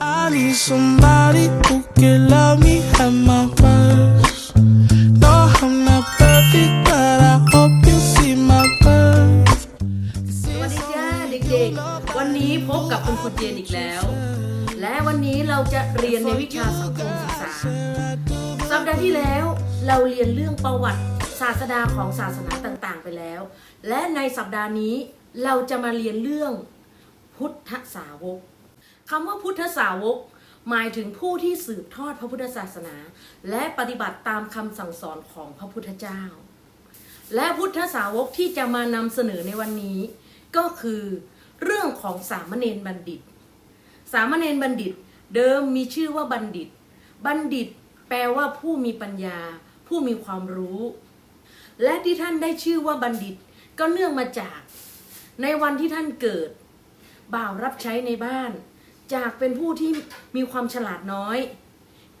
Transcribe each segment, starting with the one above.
I need somebody who can love me at my worst. No, I'm not perfect, but I hope you see my worth. สวัสดีจ้าเด็กๆ วันนี้พบกับคุณครูเจนอีกแล้ว และวันนี้เราจะเรียนในวิชาสังคมศึกษา สัปดาห์ที่แล้วเราเรียนเรื่องประวัติศาสดาของศาสนาต่างๆ ไปแล้ว และในสัปดาห์นี้เราจะมาเรียนเรื่องพุทธสาวก คำว่าพุทธสาวก หมายถึงผู้ที่สืบทอดพระพุทธศาสนา และปฏิบัติตามคำสั่งสอนของพระพุทธเจ้า และพุทธสาวกที่จะมานำเสนอในวันนี้ ก็คือเรื่องของสามเณรบัณฑิต สามเณรบัณฑิตเดิมมีชื่อว่าบัณฑิต บัณฑิตแปลว่าผู้มีปัญญา ผู้มีความรู้ และที่ท่านได้ชื่อว่าบัณฑิต ก็เนื่องมาจาก ในวันที่ท่านเกิด บ่าวรับใช้ในบ้าน จากเป็นผู้ที่มีความฉลาดน้อย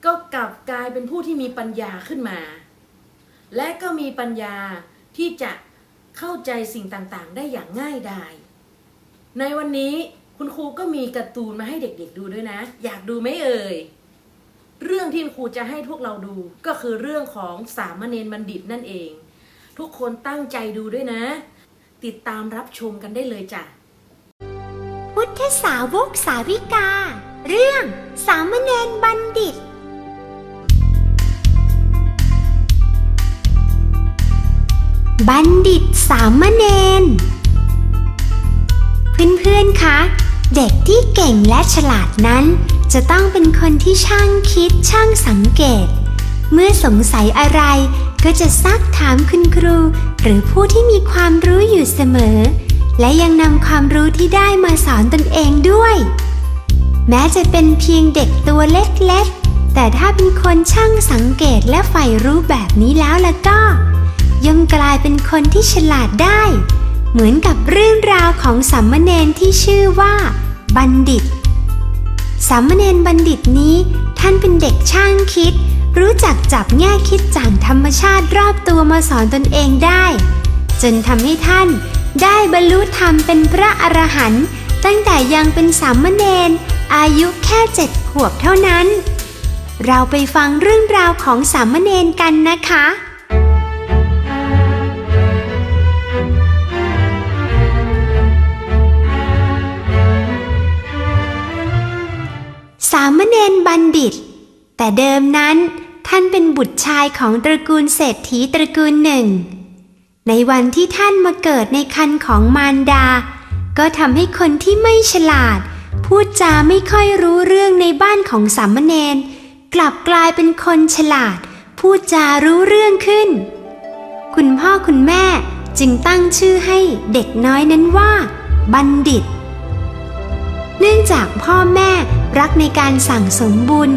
ก็กลับกลายเป็นผู้ที่มีปัญญาขึ้นมา และก็มีปัญญาที่จะเข้าใจสิ่งต่างๆ ได้อย่างง่ายดาย ในวันนี้คุณครูก็มีการ์ตูนมาให้เด็กๆดูด้วยนะ อยากดูไหมเอ่ย เรื่องที่ครูจะให้พวกเราดูก็คือเรื่องของสามเณรบัณฑิตนั่นเอง ทุกคนตั้งใจดูด้วยนะ ติดตามรับชมกันได้เลยจ้ะ พุทธสาวกสาวิกา เรื่องสามเณรบัณฑิต บัณฑิตสามเณรเพื่อนๆ คะ เด็กที่เก่งและฉลาดนั้น จะต้องเป็นคนที่ช่างคิดช่างสังเกต เมื่อสงสัยอะไรก็จะซักถามคุณครู หรือผู้ที่มีความรู้อยู่เสมอ และยังนำความรู้ที่ได้มาสอนตนเองด้วย แม้จะเป็นเพียงเด็กตัวเล็กๆ แต่ถ้าเป็นคนช่างสังเกตและใฝ่รู้แบบนี้แล้วล่ะก็ ย่อมกลายเป็นคนที่ฉลาดได้ เหมือนกับเรื่องราวของสามเณรที่ชื่อว่า บัณฑิตสามเณรบัณฑิตนี้ ท่านเป็นเด็กช่างคิด รู้จักจับแง่คิดจากธรรมชาติรอบตัวมาสอนตนเองได้ จนทำให้ท่าน ได้บรรลุธรรมเป็นพระอรหันต์ตั้งแต่ยังเป็นสามเณรอายุแค่เจ็ดขวบเท่านั้น เราไปฟังเรื่องราวของสามเณรกันนะคะ สามเณรบัณฑิต แต่เดิมนั้นท่านเป็นบุตรชายของตระกูลเศรษฐีตระกูลหนึ่ง ในวันที่ท่านมาเกิดในคันของมารดา ก็ทำให้คนที่ไม่ฉลาด พูดจาไม่ค่อยรู้เรื่องในบ้านของสามเณรกลับกลายเป็นคนฉลาด พูดจารู้เรื่องขึ้น คุณพ่อคุณแม่จึงตั้งชื่อให้เด็กน้อยนั้นว่า บัณฑิต เนื่องจากพ่อแม่รักในการสั่งสมบุญ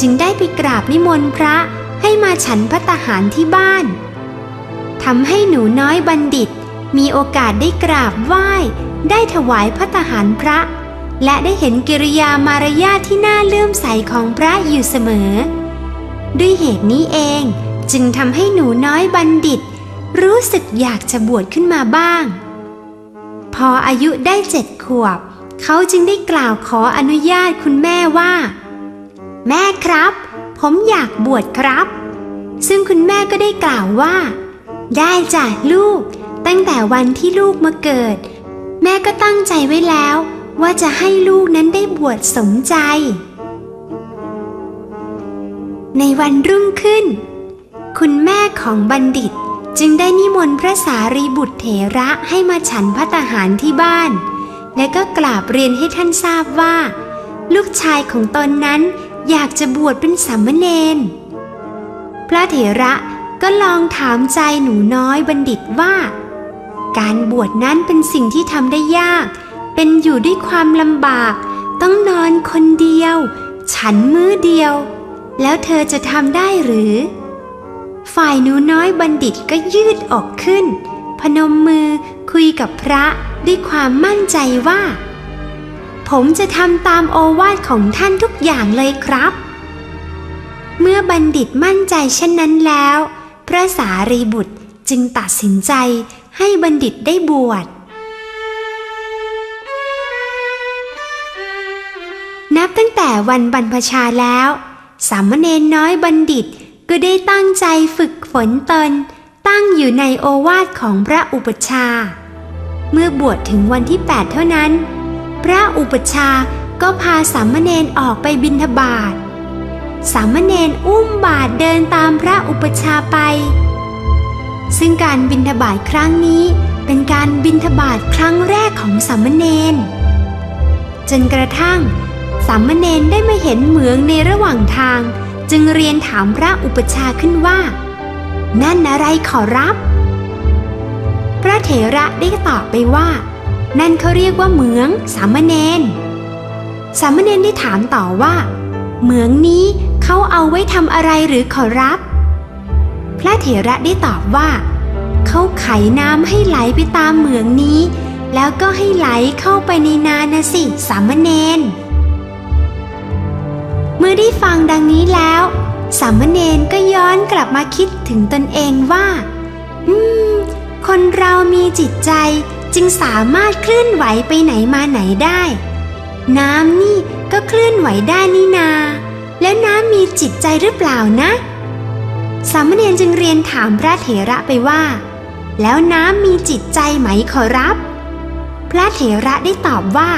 จึงได้ไปกราบนิมนต์พระให้มาฉันพัตตาหารที่บ้าน ทำให้หนูน้อยบัณฑิต มีโอกาสได้กราบไหว้ ได้ถวายพัตตาหารพระ และได้เห็นกิริยามารยาทที่น่าเลื่อมใสของพระอยู่เสมอ ด้วยเหตุนี้เองจึงทำให้หนูน้อยบัณฑิต รู้สึกอยากจะบวชขึ้นมาบ้าง พออายุได้เจ็ดขวบ เขาจึงได้กล่าวขออนุญาตคุณแม่ว่า แม่ครับ ผมอยากบวชครับ ซึ่งคุณแม่ก็ได้กล่าวว่า ได้จ้ะลูก ตั้งแต่วันที่ลูกมาเกิด แม่ก็ตั้งใจไว้แล้ว ว่าจะให้ลูกนั้นได้บวชสมใจ ในวันรุ่งขึ้น คุณแม่ของบัณฑิตจึงได้นิมนต์พระสารีบุตรเถระให้มาฉันพัตตาหารที่บ้าน และก็กราบเรียนให้ท่านทราบว่า ลูกชายของตนนั้นอยากจะบวชเป็นสามเณรพระเถระ ก็ลองถามใจหนูน้อยบัณฑิตว่า การบวชนั้นเป็นสิ่งที่ทำได้ยาก เป็นอยู่ด้วยความลำบาก ต้องนอนคนเดียว ฉันมื้อเดียว แล้วเธอจะทำได้หรือ ฝ่ายหนูน้อยบัณฑิตก็ยืดออกขึ้น พนมมือคุยกับพระด้วยความมั่นใจว่า ผมจะทำตามโอวาทของท่านทุกอย่างเลยครับ เมื่อบัณฑิตมั่นใจเช่นนั้นแล้ว พระสารีบุตรจึงตัดสินใจให้บัณฑิตได้บวช นับตั้งแต่วันบรรพชาแล้ว สามเณรน้อยบัณฑิตก็ได้ตั้งใจฝึกฝนตน ตั้งอยู่ในโอวาทของพระอุปชา เมื่อบวชถึงวันที่ 8 เท่านั้น พระอุปชาก็พาสามเณรออกไปบิณฑบาต สามเณรอุ้มบาทเดินตามพระอุปชาไป ซึ่งการบิณฑบาตครั้งนี้เป็นการบิณฑบาตครั้งแรกของสามเณรจนกระทั่งสามเณรได้มาเห็นเหมืองในระหว่างทาง จึงเรียนถามพระอุปชาขึ้นว่า นั่นอะไรขอรับ พระเถระได้ตอบไปว่า นั่นเขาเรียกว่าเหมืองสามเณรสามเณรได้ถามต่อว่า เหมืองนี้เขาเอาไว้ทำอะไรหรือขอรับ พระเถระได้ตอบว่า เขาไขน้ำให้ไหลไปตามเหมืองนี้ แล้วก็ให้ไหลเข้าไปในนานะสิสามเณรเมื่อได้ฟังดังนี้แล้ว สามเณรก็ย้อนกลับมาคิดถึงตนเองว่า อืม คนเรามีจิตใจจึงสามารถเคลื่อนไหวไปไหนมาไหนได้ น้ำนี่ ก็เคลื่อนไหวได้นี่นา แล้วน้ำมีจิตใจหรือเปล่านะ สามเณรจึงเรียนถามพระเถระไปว่า แล้วน้ำมีจิตใจไหมขอรับ พระเถระได้ตอบว่า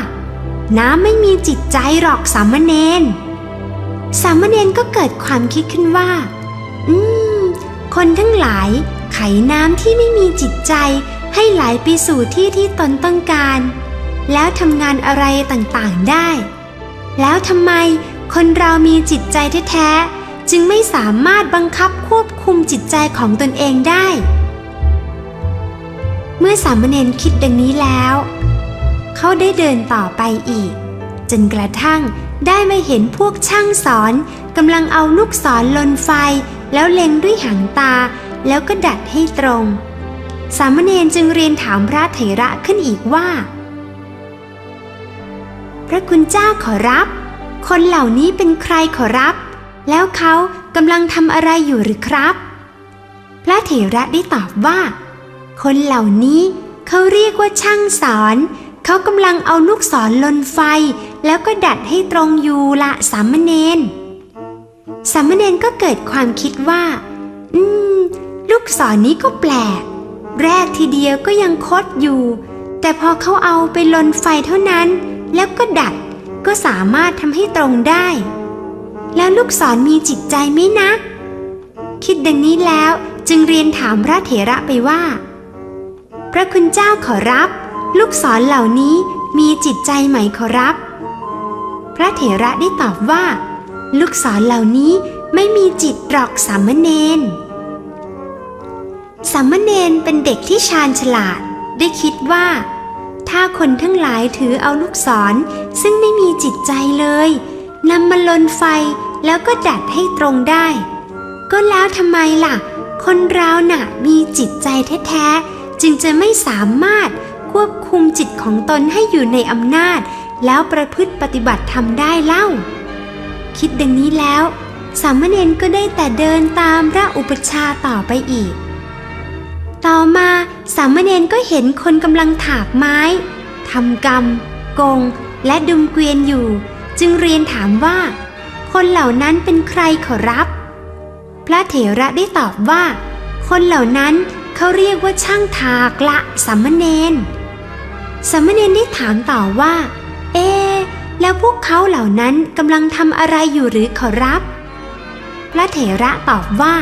น้ำไม่มีจิตใจหรอกสามเณร สามเณรก็เกิดความคิดขึ้นว่า อืม คนทั้งหลายไขน้ำที่ไม่มีจิตใจให้ไหลไปสู่ที่ที่ตนต้องการ แล้วทำงานอะไรต่างๆได้ แล้วทำไมคนเรามีจิตใจแท้ๆ จึงไม่สามารถบังคับควบคุมจิตใจของตนเองได้ เมื่อสามเณรคิดดังนี้แล้ว เขาได้เดินต่อไปอีก จนกระทั่งได้มาเห็นพวกช่างสอนกำลังเอาลูกศรลนไฟ แล้วเล็งด้วยหางตา แล้วก็ดัดให้ตรง สามเณรจึงเรียนถามพระเถระขึ้นอีกว่า พระคุณเจ้าขอรับ คนเหล่านี้เป็นใครขอรับ แล้วเขากำลังทำอะไรอยู่หรือครับ พระเถระได้ตอบว่า คนเหล่านี้เขาเรียกว่าช่างสอน เขากำลังเอาลูกศรลนไฟ แล้วก็ดัดให้ตรงอยู่ละสามเณรสามเณรก็เกิดความคิดว่า อืม ลูกศรนนี้ก็แปลก แรกทีเดียวก็ยังคดอยู่ แต่พอเขาเอาไปลนไฟเท่านั้น แล้วก็ดัดก็สามารถทำให้ตรงได้ แล้วลูกศรมีจิตใจไหมนะ คิดดังนี้แล้วจึงเรียนถามพระเถระไปว่า พระคุณเจ้าขอรับ ลูกศรเหล่านี้มีจิตใจไหมขอรับ พระเถระได้ตอบว่า ลูกศรเหล่านี้ไม่มีจิตหรอกสามเณรสามเณรเป็นเด็กที่ชาญฉลาดได้คิดว่า ถ้าคนทั้งหลายถือเอาลูกศร ซึ่งไม่มีจิตใจเลยนำมาลนไฟแล้วก็ดัดให้ตรงได้ ก็แล้วทำไมล่ะ คนเราน่ะมีจิตใจแท้ๆ จึงจะไม่สามารถควบคุมจิตของตนให้อยู่ในอำนาจ แล้วประพฤติปฏิบัติทำได้เล่า คิดดังนี้แล้ว สามเณรก็ได้แต่เดินตามพระอุปชฌาย์ต่อไปอีก ต่อมาสามเณรก็เห็นคนกำลังถากไม้ทำกรรมกง และดุมเกวียนอยู่ จึงเรียนถามว่า คนเหล่านั้นเป็นใครขอรับ พระเถระได้ตอบว่า คนเหล่านั้นเขาเรียกว่าช่างถากละสามเณรสามเณรได้ถามต่อว่า เอ๊แล้วพวกเขาเหล่านั้นกำลังทำอะไรอยู่หรือขอรับ พระเถระตอบว่า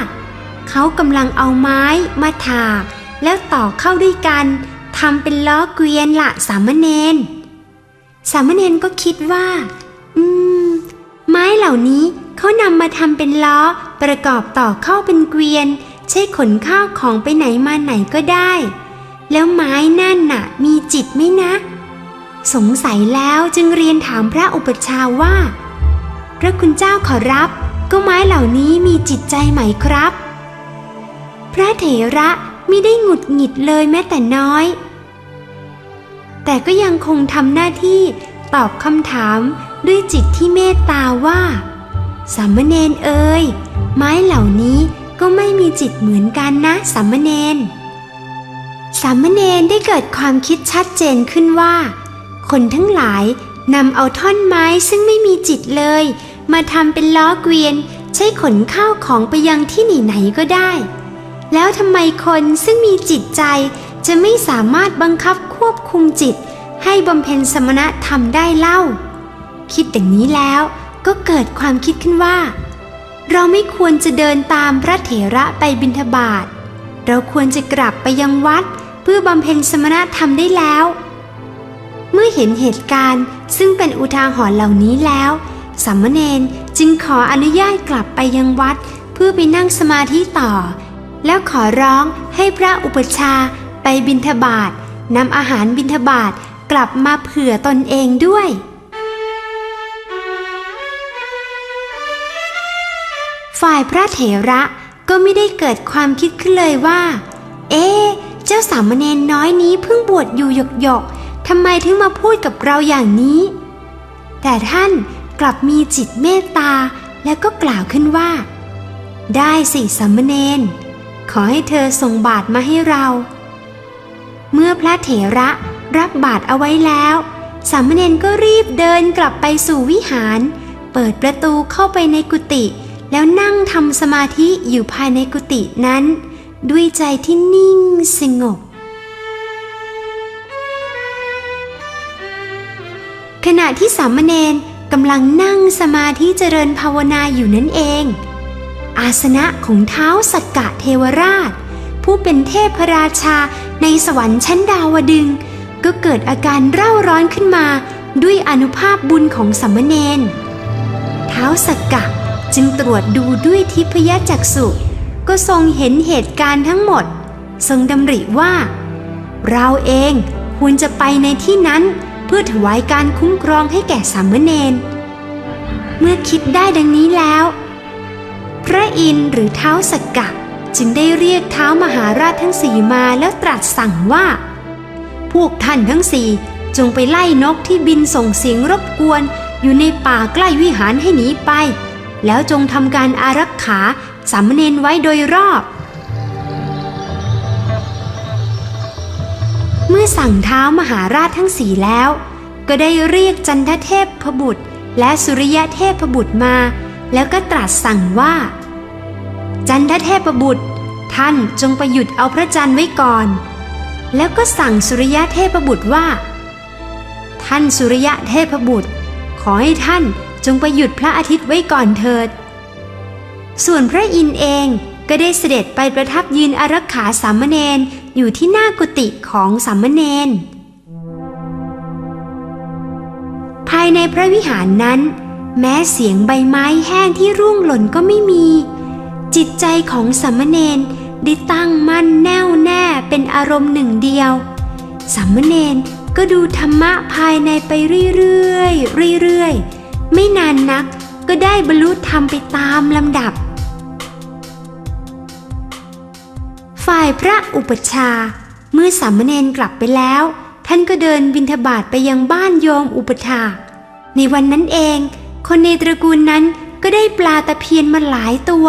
เขากำลังเอาไม้มาถาก แล้วต่อเข้าด้วยกันทำเป็นล้อเกวียนละสามเณรสามเณรก็คิดว่า อืม ไม้เหล่านี้เขานำมาทำเป็นล้อประกอบต่อเข้าเป็นเกวียน ใช้ขนข้าวของไปไหนมาไหนก็ได้ แล้วไม้นั่นน่ะ มีจิตไหมนะ สงสัยแล้วจึงเรียนถามพระอุปชฌาย์ว่า พระคุณเจ้าขอรับ ก็ไม้เหล่านี้มีจิตใจไหมครับ พระเถระไม่ได้หงุดหงิดเลยแม้แต่น้อย แต่ก็ยังคงทำหน้าที่ตอบคำถามด้วยจิตที่เมตตาว่า สามเณรเอ่ยไม้เหล่านี้ก็ไม่มีจิตเหมือนกันนะสามเณรสามเณรได้เกิดความคิดชัดเจนขึ้นว่า คนทั้งหลายนำเอาท่อนไม้ซึ่งไม่มีจิตเลย มาทำเป็นล้อเกวียน ใช้ขนข้าวของไปยังที่ไหนๆก็ได้ แล้วทำไมคนซึ่งมีจิตใจจะไม่สามารถบังคับควบคุมจิต ให้บำเพ็ญสมณธรรมได้เล่า คิดอย่างนี้แล้วก็เกิดความคิดขึ้นว่า เราไม่ควรจะเดินตามพระเถระไปบิณฑบาตเราควรจะกลับไปยังวัดเพื่อบำเพ็ญสมณธรรมได้แล้ว เมื่อเห็นเหตุการณ์ซึ่งเป็นอุทาหรณ์เหล่านี้แล้วสามเณรจึงขออนุญาตกลับไปยังวัดเพื่อไปนั่งสมาธิต่อ แล้วขอร้องให้พระอุปชาไปบิณฑบาตนำอาหารบิณฑบาตกลับมาเผื่อตนเองด้วย ฝ่ายพระเถระก็ไม่ได้เกิดความคิดขึ้นเลยว่า เอ๊เจ้าสามเณรน้อยนี้เพิ่งบวชอยู่หยกหยกทำไมถึงมาพูดกับเราอย่างนี้ แต่ท่านกลับมีจิตเมตตาแล้วก็กล่าวขึ้นว่า ได้สิสามเณร ขอให้เธอส่งบาตรมาให้เรา เมื่อพระเถระรับบาตรเอาไว้แล้ว สามเณรก็รีบเดินกลับไปสู่วิหาร เปิดประตูเข้าไปในกุฏิแล้วนั่งทำสมาธิอยู่ภายในกุฏินั้น ด้วยใจที่นิ่งสงบ ขณะที่สามเณรกำลังนั่งสมาธิเจริญภาวนาอยู่นั่นเอง อาสนะของเท้าสกกะเทวราช ผู้เป็นเทพราชาในสวรรค์ชั้นดาวดึง ก็เกิดอาการเร่าร้อนขึ้นมาด้วยอนุภาพบุญของสามเณรเท้าสกกะจึงตรวจดูด้วยทิพยจักษุก็ทรงเห็นเหตุการณ์ทั้งหมด ทรงดำริว่า เราเองควรจะไปในที่นั้นเพื่อถวายการคุ้มครองให้แก่สามเณรเมื่อคิดได้ดังนี้แล้ว พระอินทร์หรือเท้าสกกะจึงได้เรียกเท้ามหาราชทั้งสี่มาแล้วตรัสสั่งว่า พวกท่านทั้งสี่จงไปไล่นกที่บินส่งเสียงรบกวน อยู่ในป่าใกล้วิหารให้หนีไป แล้วจงทำการอารักขาสามเณรไว้โดยรอบ เมื่อสั่งเท้ามหาราชทั้งสี่แล้ว ก็ได้เรียกจันทเทพพบุตร และสุริยะเทพบุตรมา แล้วก็ตรัสสั่งว่า จันทเทพบุตร ท่านจงไปหยุดเอาพระจันทร์ไว้ก่อน แล้วก็สั่งสุริยะเทพบุตรว่า ท่านสุริยะเทพบุตร ขอให้ท่านจงไปหยุดพระอาทิตย์ไว้ก่อนเถิด ส่วนพระอินทร์เองก็ได้เสด็จไปประทับยืนอารักขาสามเณรอยู่ที่หน้ากุฏิของสามเณรภายในพระวิหารนั้น แม้เสียงใบไม้แห้งที่ร่วงหล่นก็ไม่มี จิตใจของสามเณรได้ตั้งมั่นแน่วแน่เป็นอารมณ์หนึ่งเดียวสามเณรก็ดูธรรมะภายในไปเรื่อยๆเรื่อยๆ ไม่นานนักก็ได้บรรลุธรรมไปตามลำดับ ฝ่ายพระอุปชาเมื่อสามเณรกลับไปแล้ว ท่านก็เดินบิณฑบาตไปยังบ้านโยมอุปถาในวันนั้นเอง คนในตระกูลนั้นก็ได้ปลาตะเพียนมาหลายตัว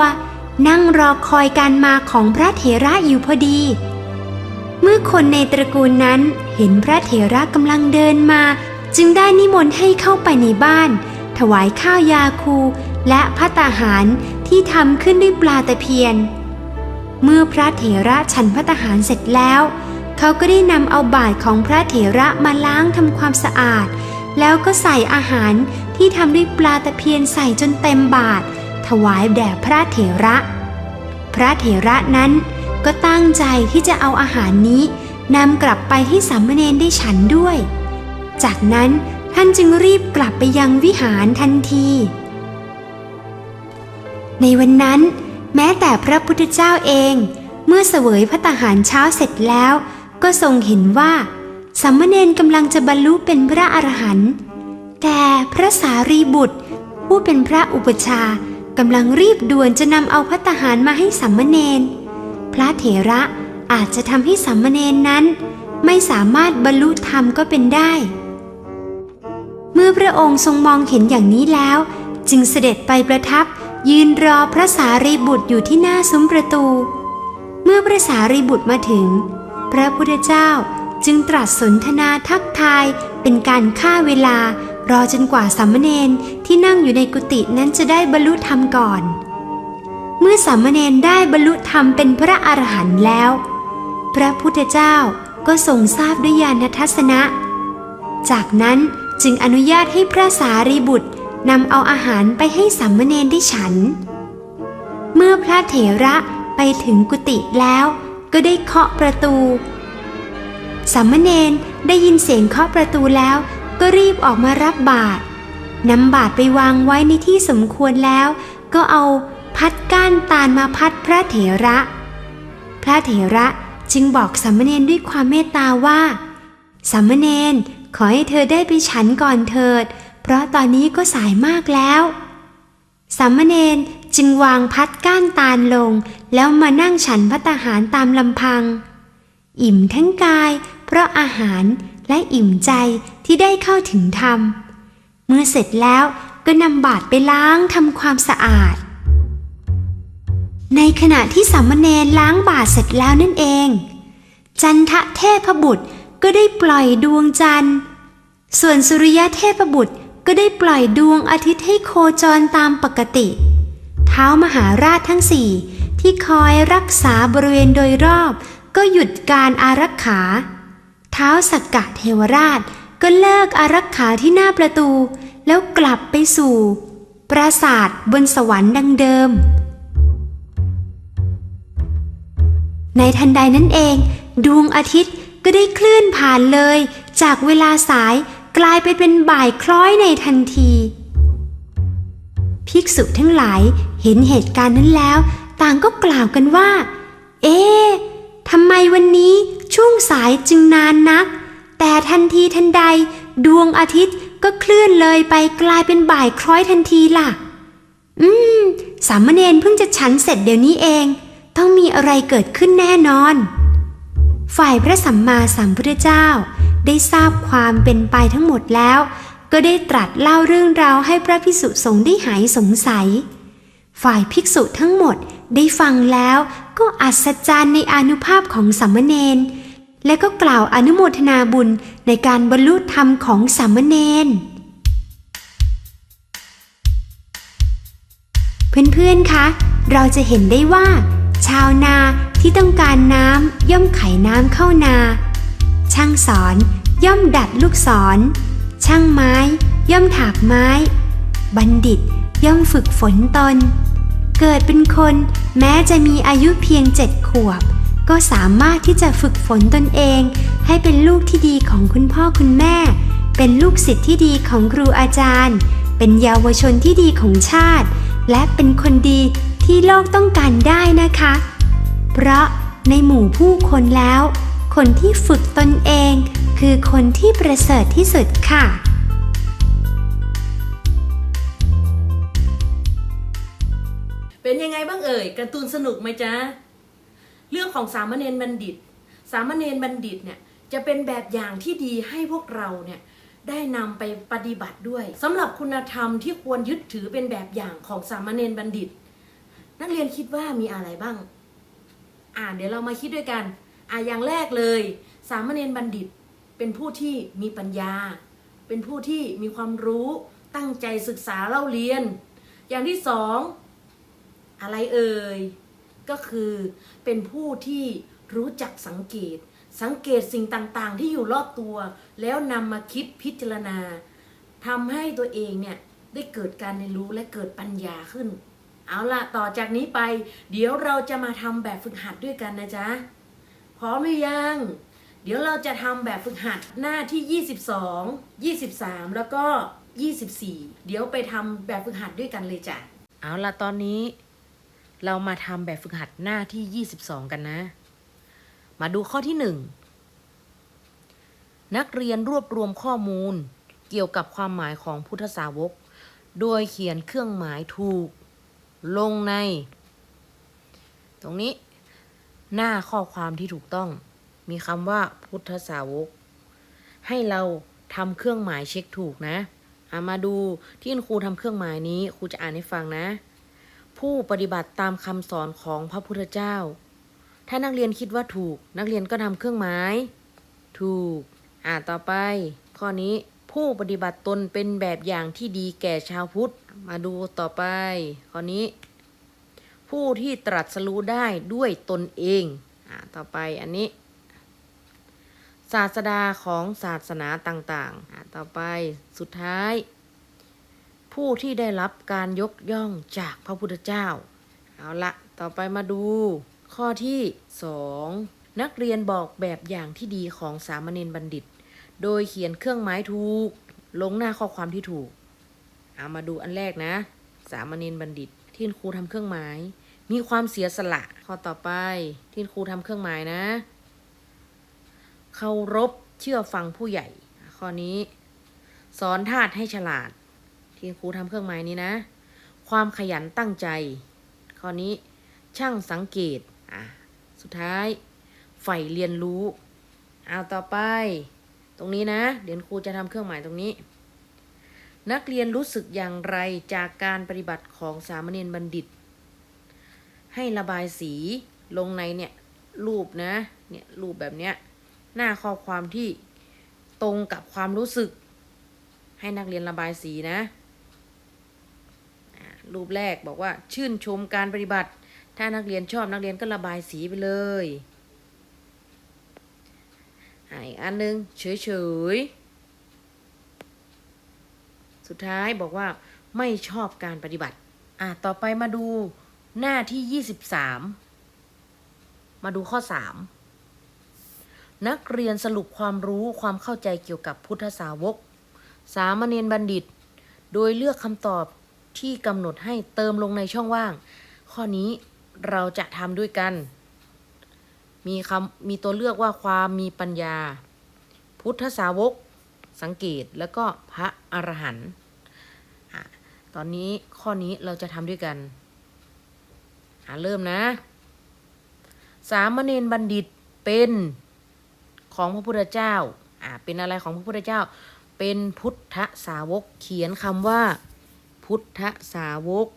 นั่งรอคอยการมาของพระเถระอยู่พอดี เมื่อคนในตระกูลนั้นเห็นพระเถระกำลังเดินมา จึงได้นิมนต์ให้เข้าไปในบ้าน ถวายข้าวยาคูและพัตตาหารที่ทำขึ้นด้วยปลาตะเพียน เมื่อพระเถระฉันพัตตาหารเสร็จแล้ว เขาก็ได้นำเอาบาตรของพระเถระมาล้างทำความสะอาด แล้วก็ใส่อาหาร ที่ทำด้วยปลาตะเพียนใส่จนเต็มบาตรถวายแด่พระเถระ พระเถระนั้นก็ตั้งใจที่จะเอาอาหารนี้นำกลับไปให้สามเณรได้ฉันด้วย จากนั้นท่านจึงรีบกลับไปยังวิหารทันที ในวันนั้น แม้แต่พระพุทธเจ้าเอง เมื่อเสวยพระตาหารเช้าเสร็จแล้ว ก็ทรงเห็นว่าสามมเณรกำลังจะบรรลุเป็นพระอรหันต์ แต่พระสารีบุตร ผู้เป็นพระอุปชากำลังรีบด่วนจะนำเอาพระตหารมาให้สามมเณรพระเถระอาจจะทำให้สามมเณรนั้น ไม่สามารถบรรลุธรรมก็เป็นได้ เมื่อพระองค์ทรงมองเห็นอย่างนี้แล้ว จึงเสด็จไปประทับยืนรอพระสารีบุตรอยู่ที่หน้าซุ้มประตู เมื่อพระสารีบุตรมาถึง พระพุทธเจ้าจึงตรัสสนทนาทักทายเป็นการฆ่าเวลา รอจนกว่าสามเณรที่นั่งอยู่ในกุฏินั้นจะได้บรรลุธรรมก่อน เมื่อสามเณรได้บรรลุธรรมเป็นพระอรหันต์แล้ว พระพุทธเจ้าก็ทรงทราบด้วยญาณทัศนะ จากนั้นจึงอนุญาตให้พระสารีบุตรนำเอาอาหารไปให้สามเณรได้ฉัน เมื่อพระเถระไปถึงกุฏิแล้วก็ได้เคาะประตูสามเณรได้ยินเสียงเคาะประตูแล้ว ก็รีบออกมารับบาตรนำบาตรไปวางไว้ในที่สมควรแล้ว ก็เอาพัดก้านตาลมาพัดพระเถระ พระเถระจึงบอกสามเณรด้วยความเมตตาว่าสามเณรขอให้เธอได้ไปฉันก่อนเถิด เพราะตอนนี้ก็สายมากแล้วสามเณรจึงวางพัดก้านตาลลง แล้วมานั่งฉันพัตตาหารตามลำพัง อิ่มทั้งกาย เพราะอาหารและอิ่มใจ ที่ได้เข้าถึงธรรม เมื่อเสร็จแล้วก็นำบาตรไปล้างทำความสะอาด ในขณะที่สามเณรล้างบาตรเสร็จแล้วนั่นเอง จันทะเทพบุตรก็ได้ปล่อยดวงจันทร์ ส่วนสุริยะเทพบุตรก็ได้ปล่อยดวงอาทิตย์ให้โคจรตามปกติ เท้ามหาราชทั้งสี่ที่คอยรักษาบริเวณโดยรอบ ก็หยุดการอารักขา เท้าสักกะเทวราช ก็เลิกอารักขาที่หน้าประตู แล้วกลับไปสู่ ปราสาทบนสวรรค์ดังเดิม ในทันใดนั้นเอง ดวงอาทิตย์ก็ได้เคลื่อนผ่านเลย จากเวลาสายกลายไปเป็นบ่ายคล้อยในทันที ภิกษุทั้งหลายเห็นเหตุการณ์นั้นแล้ว ต่างก็กล่าวกันว่า เอ๊ะทำไมวันนี้ช่วงสายจึงนานนัก แต่ทันทีทันใด ดวงอาทิตย์ก็เคลื่อนเลยไปกลายเป็นบ่ายคล้อยทันทีล่ะ อืม สามเณรเพิ่งจะฉันเสร็จเดี๋ยวนี้เอง ต้องมีอะไรเกิดขึ้นแน่นอน ฝ่ายพระสัมมาสัมพุทธเจ้า ได้ทราบความเป็นไปทั้งหมดแล้ว ก็ได้ตรัสเล่าเรื่องราวให้พระภิกษุสงฆ์ได้หายสงสัย ฝ่ายภิกษุทั้งหมดได้ฟังแล้วก็อัศจรรย์ในอนุภาพของสามเณร และก็กล่าวอนุโมทนาบุญในการบรรลุธรรมของสามเณรเพื่อนๆ คะ เราจะเห็นได้ว่า ชาวนาที่ต้องการน้ำย่อมไขน้ำเข้านา ช่างสอนย่อมดัดลูกศร ช่างไม้ ย่อมถากไม้ บัณฑิตย่อมฝึกฝนตน เกิดเป็นคนแม้จะมีอายุเพียงเจ็ดขวบ ก็สามารถที่จะฝึกฝนตนเอง ให้เป็นลูกที่ดีของคุณพ่อคุณแม่ เป็นลูกศิษย์ที่ดีของครูอาจารย์ เป็นเยาวชนที่ดีของชาติ และเป็นคนดีที่โลกต้องการได้นะคะ เพราะในหมู่ผู้คนแล้ว คนที่ฝึกตนเอง คือคนที่ประเสริฐที่สุดค่ะเป็นยังไงบ้างเอ่ยการ์ตูนสนุกไหมจ๊ะ เรื่องของสามเณรบัณฑิต สามเณรบัณฑิตเนี่ยจะเป็นแบบอย่างที่ดีให้พวกเราเนี่ยได้นำไปปฏิบัติด้วยสำหรับคุณธรรมที่ควรยึดถือเป็นแบบอย่างของสามเณรบัณฑิต นักเรียนคิดว่ามีอะไรบ้าง อ่าเดี๋ยวเรามาคิดด้วยกัน อ่าอย่างแรกเลย สามเณรบัณฑิตเป็นผู้ที่มีปัญญา เป็นผู้ที่มีความรู้ตั้งใจศึกษาเล่าเรียน อย่างที่สองอะไรเอ่ย ก็คือเป็นผู้ที่รู้จักสังเกต สังเกตสิ่งต่างๆ ที่อยู่รอบตัว แล้วนำมาคิดพิจารณาทำให้ตัวเองเนี่ยได้เกิดการเรียนรู้และเกิดปัญญาขึ้น เอาล่ะต่อจากนี้ไป เดี๋ยวเราจะมาทำแบบฝึกหัดด้วยกันนะจ๊ะพร้อมหรือยัง เดี๋ยวเราจะทำแบบฝึกหัดหน้าที่ 22 23 แล้วก็ 24 เดี๋ยวไปทำแบบฝึกหัดด้วยกันเลยจ้ะเอาล่ะตอนนี้ เรามาทำแบบฝึกหัดหน้าที่ 22 กันนะ มาดูข้อที่ 1 นักเรียนรวบรวมข้อมูล เกี่ยวกับความหมายของพุทธสาวก โดยเขียนเครื่องหมายถูก ลงใน ตรงนี้ หน้าข้อความที่ถูกต้อง มีคำว่าพุทธสาวก ให้เราทำเครื่องหมายเช็คถูกนะามาดูที่คุณครูทำเครื่องหมายนี้ครูจะอ่านให้ฟังนะ ผู้ปฏิบัติตามคำสอนของพระพุทธเจ้า ถ้านักเรียนคิดว่าถูก นักเรียนก็ทำเครื่องหมาย ถูก อ่าต่อไป ข้อนี้ผผู้ปฏิบัติตนเป็นแบบอย่างที่ดีแก่ชาวพุทธ มาดูต่อไป ข้อนี้ ผู้ที่ตรัสรู้ได้ด้วยตนเอง อ่าต่อไปอันนี้ ศาสดาของศาสนาต่างๆ อ่าต่อไปสุดท้าย ผู้ที่ได้รับการยกย่องจากพระพุทธเจ้า เอาละต่อไปมาดู ข้อที่สองนักเรียนบอกแบบอย่างที่ดีของสามเณรบัณฑิต โดยเขียนเครื่องหมายถูก ลงหน้าข้อความที่ถูกเอามาดูอันแรกนะ สามเณรบัณฑิต ที่ครูทำเครื่องหมาย มีความเสียสละ ข้อต่อไป ที่ครูทำเครื่องหมายนะ เคารพเชื่อฟังผู้ใหญ่ ข้อนี้ สอนทาสให้ฉลาด ที่ครูทำเครื่องหมายนี้นะ ความขยันตั้งใจ ข้อนี้ช่างสังเกต อะ สุดท้ายใฝ่เรียนรู้ เอาต่อไป ตรงนี้นะ เดี๋ยวครูจะทำเครื่องหมายตรงนี้ นักเรียนรู้สึกอย่างไรจากการปฏิบัติของสามเณรบัณฑิต ให้ระบายสีลงในเนี่ยรูปนะ เนี่ยรูปแบบเนี้ย หน้าข้อความที่ตรงกับความรู้สึก ให้นักเรียนระบายสีนะ รูปแรกบอกว่าชื่นชมการปฏิบัติ ถ้านักเรียนชอบนักเรียนก็ระบายสีไปเลยอีกอันหนึงเฉยๆ สุดท้ายบอกว่าไม่ชอบการปฏิบัติ อ่าต่อไปมาดูหน้าที่ 23 มาดูข้อ 3 นักเรียนสรุปความรู้ความเข้าใจเกี่ยวกับพุทธสาวก สามเณรบัณฑิต โดยเลือกคำตอบ ที่กำหนดให้เติมลงในช่องว่าง ข้อนี้เราจะทำด้วยกัน มีคำมีตัวเลือกว่าความมีปัญญา พุทธสาวก สังเกตแล้วก็พระอรหันต์ตอนนี้ข้อนี้เราจะทำด้วยกันเริ่มนะ สามเณรบัณฑิตเป็นของพระพุทธเจ้า อะเป็นอะไรของพระพุทธเจ้า เป็นพุทธสาวกเขียนคำว่า พุทธสาวก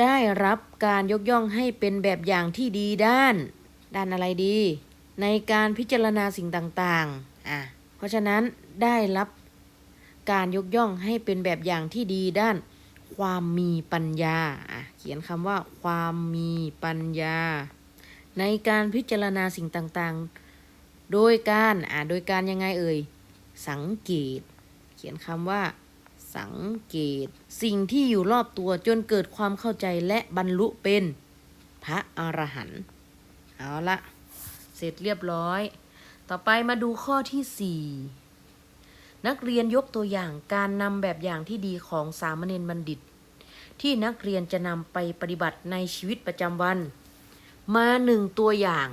ได้รับการยกย่องให้เป็นแบบอย่างที่ดีด้าน ด้านอะไรดี ในการพิจารณาสิ่งต่างๆ อะ เพราะฉะนั้นได้รับการยกย่องให้เป็นแบบอย่างที่ดีด้าน ความมีปัญญา อะ เขียนคำว่า ความมีปัญญา ในการพิจารณาสิ่งต่างๆ โดยการ อะ โดยการยังไงเอ่ย สังเกต เขียนคำว่า สังเกต สิ่งที่อยู่รอบตัวจนเกิดความเข้าใจและบรรลุเป็นพระอรหันต์เอาละเสร็จเรียบร้อย ต่อไปมาดูข้อที่ 4 นักเรียนยกตัวอย่างการนำแบบอย่างที่ดีของสามเณรบัณฑิต ที่นักเรียนจะนำไปปฏิบัติในชีวิตประจำวัน มาหนึ่งตัวอย่าง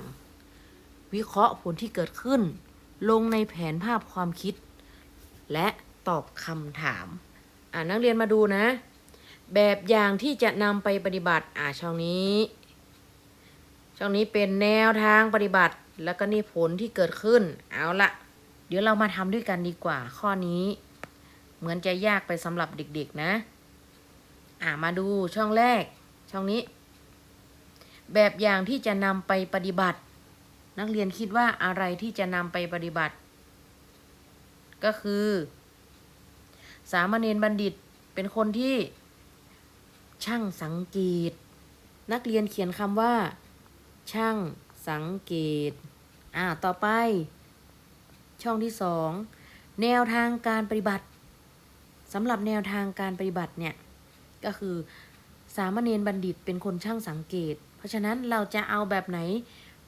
วิเคราะห์ผลที่เกิดขึ้น ลงในแผนภาพความคิด และตอบคำถาม อ่านักเรียนมาดูนะ แบบอย่างที่จะนำไปปฏิบัติ อ่าช่องนี้ ช่องนี้เป็นแนวทางปฏิบัติ แล้วก็นี่ผลที่เกิดขึ้น เอาละเดี๋ยวเรามาทำด้วยกันดีกว่า ข้อนี้ เหมือนจะยากไปสำหรับเด็ก ๆ นะ อ่ามาดูช่องแรก ช่องนี้ แบบอย่างที่จะนำไปปฏิบัติ นักเรียนคิดว่าอะไรที่จะนำไปปฏิบัติ ก็คือ สามเณรบัณฑิตเป็นคนที่ช่างสังเกต นักเรียนเขียนคำว่า ช่างสังเกต อ่า ต่อไป ช่องที่สอง แนวทางการปฏิบัติสำหรับแนวทางการปฏิบัติเนี่ย ก็คือสามเณรบัณฑิตเป็นคนช่างสังเกต เพราะฉะนั้นเราจะเอาแบบไหน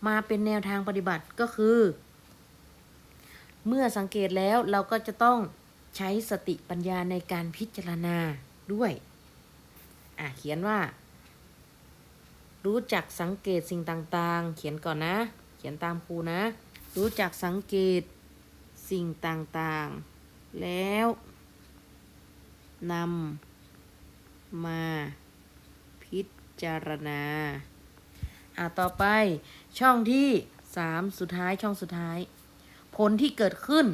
มาเป็นแนวทางปฏิบัติก็คือ เมื่อสังเกตแล้วเราก็จะต้อง ใช้สติปัญญาในการพิจารณาด้วย อะ เขียนว่า รู้จักสังเกตสิ่งต่างๆ เขียนก่อนนะ เขียนตามครูนะ รู้จักสังเกตสิ่งต่างๆ แล้วนำมาพิจารณา อะ ต่อไปช่องที่สามสุดท้ายช่องสุดท้าย ผลที่เกิดขึ้น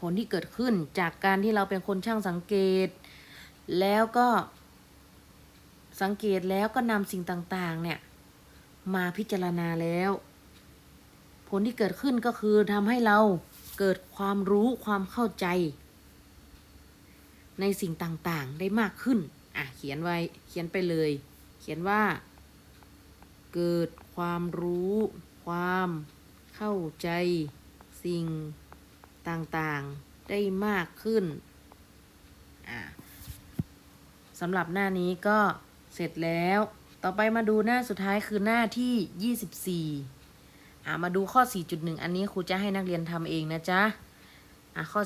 ผลที่เกิดขึ้นจากการที่เราเป็นคนช่างสังเกต แล้วก็สังเกตแล้วก็นำสิ่งต่างๆ เนี่ย มาพิจารณาแล้ว ผลที่เกิดขึ้นก็คือทำให้เราเกิดความรู้ความเข้าใจ ในสิ่งต่างๆ ได้มากขึ้น อะ เขียนไว้ เขียนไปเลย เขียนว่า เกิดความรู้ ความเข้าใจ สิ่ง ต่างๆได้มากขึ้นสำหรับหน้านี้ก็เสร็จแล้ว ต่อไปมาดูหน้าสุดท้ายคือหน้าที่ 24อ่มาดูข้อ 4.1 อันนี้ครูจะให้นักเรียนทำเองนะจ๊ะอะข้อ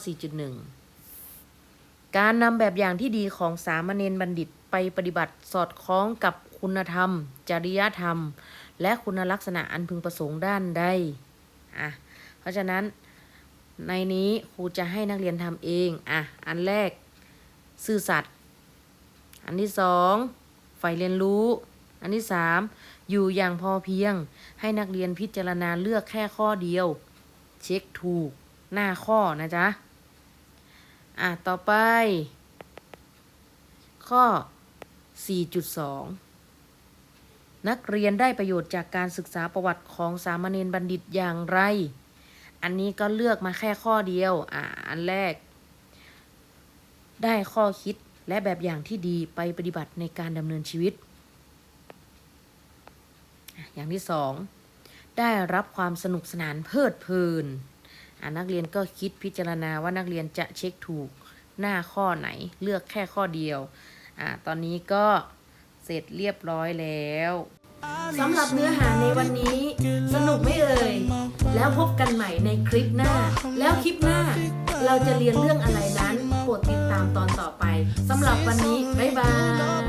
4.1 การนำแบบอย่างที่ดีของสามเณรบัณฑิตไปปฏิบัติสอดคล้องกับคุณธรรม จริยธรรม และคุณลักษณะอันพึงประสงค์ด้านใดอะเพราะฉะนั้น ในนี้ครูจะให้นักเรียนทำเอง อะ อันแรก ซื่อสัตย์ อันที่สองใฝ่เรียนรู้ อันที่สามอยู่อย่างพอเพียง ให้นักเรียนพิจารณาเลือกแค่ข้อเดียว เช็คถูกหน้าข้อนะจ๊ะ อะ ต่อไป ข้อ 4.2นักเรียนได้ประโยชน์จากการศึกษาประวัติของสามเณรบัณฑิตอย่างไร อันนี้ก็เลือกมาแค่ข้อเดียว อะอันแรก ได้ข้อคิดและแบบอย่างที่ดีไปปฏิบัติในการดำเนินชีวิต อย่างที่สอง ได้รับความสนุกสนานเพลิดเพลินอะนักเรียนก็คิดพิจารณาว่านักเรียนจะเช็คถูกหน้าข้อไหนเลือกแค่ข้อเดียวอะตอนนี้ก็เสร็จเรียบร้อยแล้วสำหรับเนื้อหาในวันนี้ สนุกไม่เอ่ย แล้วพบกันใหม่ในคลิปหน้า แล้วคลิปหน้า เราจะเรียนเรื่องอะไรนั้นโปรดติดตามตอนต่อไปสำหรับวันนี้ บ๊ายบาย